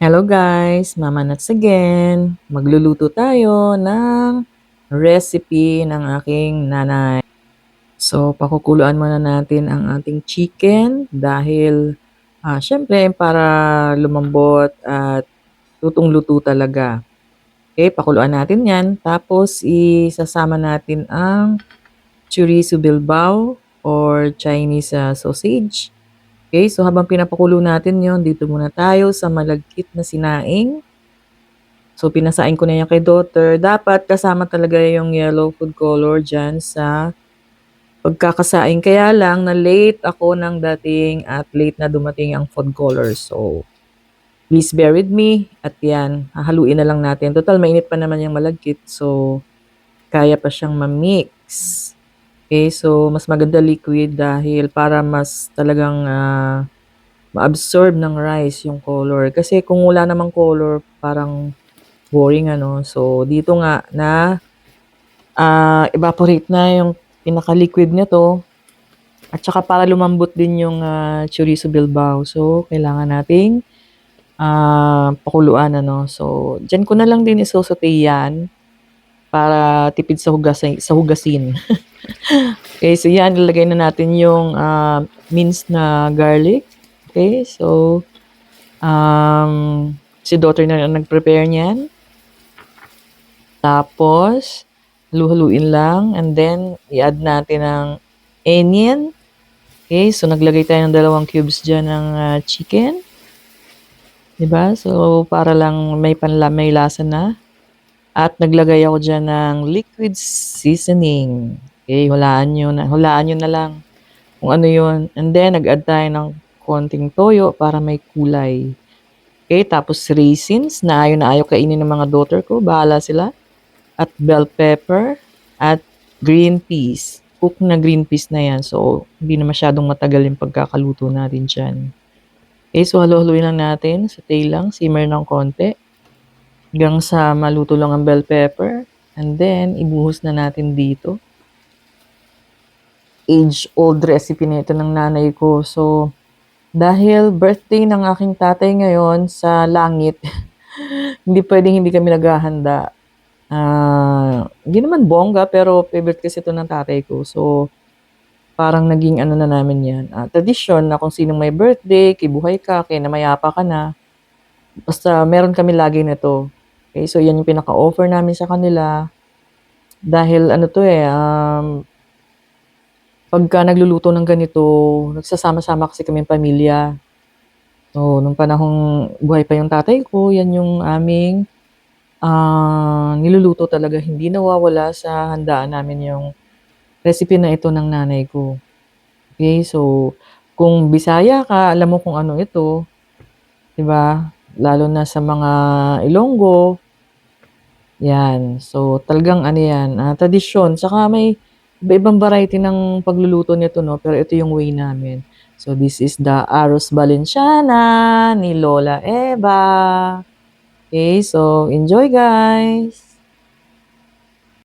Hello guys, Mama Nuts again. Magluluto tayo ng recipe ng aking nanay. So, pakukuluan muna natin ang ating chicken dahil ah, syempre para lumambot at lutong-luto talaga. Okay, pakuluan natin yan. Tapos, isasama natin ang chorizo bilbao or Chinese ah, sausage. Okay, so habang pinapakulo natin yon dito muna tayo sa malagkit na sinaing. So, pinasain ko na yan kay daughter. Dapat kasama talaga yung yellow food color dyan sa pagkakasaing. Kaya lang, na late ako ng dating at late na dumating ang food color. So, please bear with me. At yan, hahaluin na lang natin. Total, mainit pa naman yung malagkit. So, kaya pa siyang ma-mix. Okay, so mas maganda liquid dahil para mas talagang ah, ma-absorb ng rice yung color. Kasi kung wala namang color, parang boring ano. So, dito nga na ah, evaporate na yung pinaka-liquid niya to. At saka para lumambot din yung ah, chorizo bilbao. So, kailangan nating ah, pakuluan ano. So, dyan ko na lang din isosote yan para tipid sa, hugasin, sa hugasin. okay, so yan, ilagay na natin yung ah, minced na garlic. Okay, so um, si daughter na nag-prepare niyan. Tapos, halu-haluin lang. And then, i-add natin ang onion. Okay, so naglagay tayo ng dalawang cubes dyan ng ah, chicken. 'Di ba? So, para lang may panla, may lasa na. At naglagay ako dyan ng liquid seasoning. Okay, hulaan nyo na, hulaan nyo na lang kung ano yun. And then, nag-add tayo ng konting toyo para may kulay. Okay, tapos raisins na ayaw na ayaw kainin ng mga daughter ko. Bahala sila. At bell pepper at green peas. Cook na green peas na yan. So, hindi na masyadong matagal yung pagkakaluto natin dyan. Okay, so halo-haluin lang natin. Saute lang, simmer ng konti. Hanggang sa maluto lang ang bell pepper. And then, ibuhos na natin dito. Age-old recipe na ito ng nanay ko. So, dahil birthday ng aking tatay ngayon sa langit, hindi pwedeng hindi kami naghahanda. Ah, hindi naman bongga, pero favorite kasi ito ng tatay ko. So, parang naging ano na namin yan. ah, tradisyon na kung sinong may birthday, kibuhay ka, kaya namayapa ka na. Basta meron kami lagi nito. Okay, so yan yung pinaka-offer namin sa kanila. Dahil ano to eh, um, pagka nagluluto ng ganito, nagsasama-sama kasi kami pamilya. So, nung panahong buhay pa yung tatay ko, yan yung aming ah, niluluto talaga. Hindi nawawala sa handaan namin yung recipe na ito ng nanay ko. Okay, so kung Bisaya ka, alam mo kung ano ito, 'di ba? Lalo na sa mga Ilonggo, yan. So talagang ano yan, ah, tradisyon. Saka may iba-ibang variety ng pagluluto nito, no? Pero ito yung way namin. So this is the Aros Valenciana ni Lola Eva. Okay, so enjoy guys!